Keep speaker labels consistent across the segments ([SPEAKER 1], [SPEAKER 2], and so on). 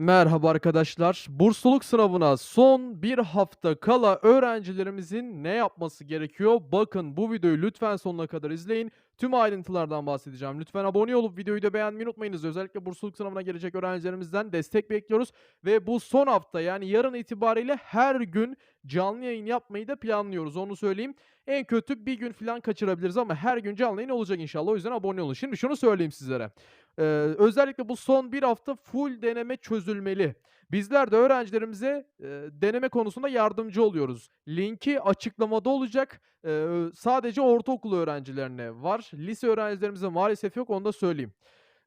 [SPEAKER 1] Merhaba arkadaşlar. Bursluluk sınavına son bir hafta kala öğrencilerimizin ne yapması gerekiyor? Bakın bu videoyu lütfen sonuna kadar izleyin. Tüm ayrıntılardan bahsedeceğim. Lütfen abone olup videoyu da beğenmeyi unutmayınız. Özellikle bursluluk sınavına gelecek öğrencilerimizden destek bekliyoruz. Ve bu son hafta yani yarın itibariyle her gün canlı yayın yapmayı da planlıyoruz. Onu söyleyeyim. En kötü bir gün falan kaçırabiliriz ama her gün canlı yayın olacak inşallah. O yüzden abone olun. Şimdi şunu söyleyeyim sizlere. Eee, özellikle bu son bir hafta full deneme çözülmeli. Bizler de öğrencilerimize, eee, deneme konusunda yardımcı oluyoruz. Linki açıklamada olacak. Eee, sadece ortaokul öğrencilerine var. Lise öğrencilerimize maalesef yok, onu da söyleyeyim.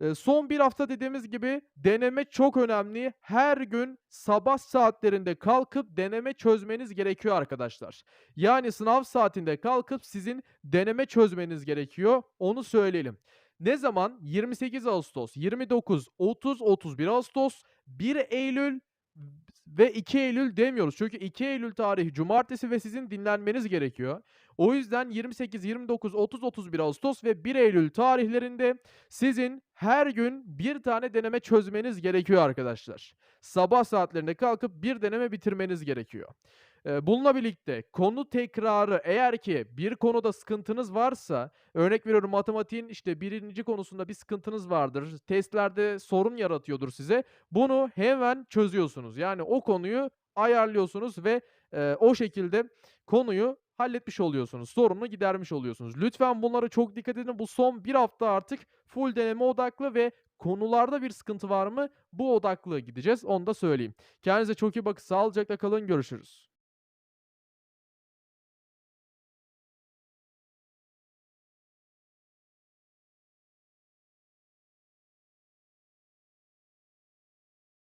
[SPEAKER 1] Eee, son bir hafta dediğimiz gibi deneme çok önemli. Her gün sabah saatlerinde kalkıp deneme çözmeniz gerekiyor arkadaşlar. Yani sınav saatinde kalkıp sizin deneme çözmeniz gerekiyor. Onu söyleyelim. Ne zaman? 28 Ağustos, 29, 30, 31 Ağustos, 1 Eylül ve 2 Eylül demiyoruz. Çünkü 2 Eylül tarihi cumartesi ve sizin dinlenmeniz gerekiyor. O yüzden 28, 29, 30, 31 Ağustos ve 1 Eylül tarihlerinde sizin her gün bir tane deneme çözmeniz gerekiyor arkadaşlar. Sabah saatlerinde kalkıp bir deneme bitirmeniz gerekiyor. Bununla birlikte konu tekrarı eğer ki bir konuda sıkıntınız varsa, örnek veriyorum matematiğin işte 1. konusunda bir sıkıntınız vardır, testlerde sorun yaratıyordur size. Bunu hemen çözüyorsunuz. Yani o konuyu ayarlıyorsunuz ve, eee, o şekilde konuyu halletmiş oluyorsunuz. Sorunu gidermiş oluyorsunuz. Lütfen bunlara çok dikkat edin. Bu son 1 hafta artık full deneme odaklı ve konularda bir sıkıntı var mı, bu odaklı gideceğiz. Onu da söyleyeyim. Kendinize çok iyi bakın. Sağlıcakla kalın. Görüşürüz.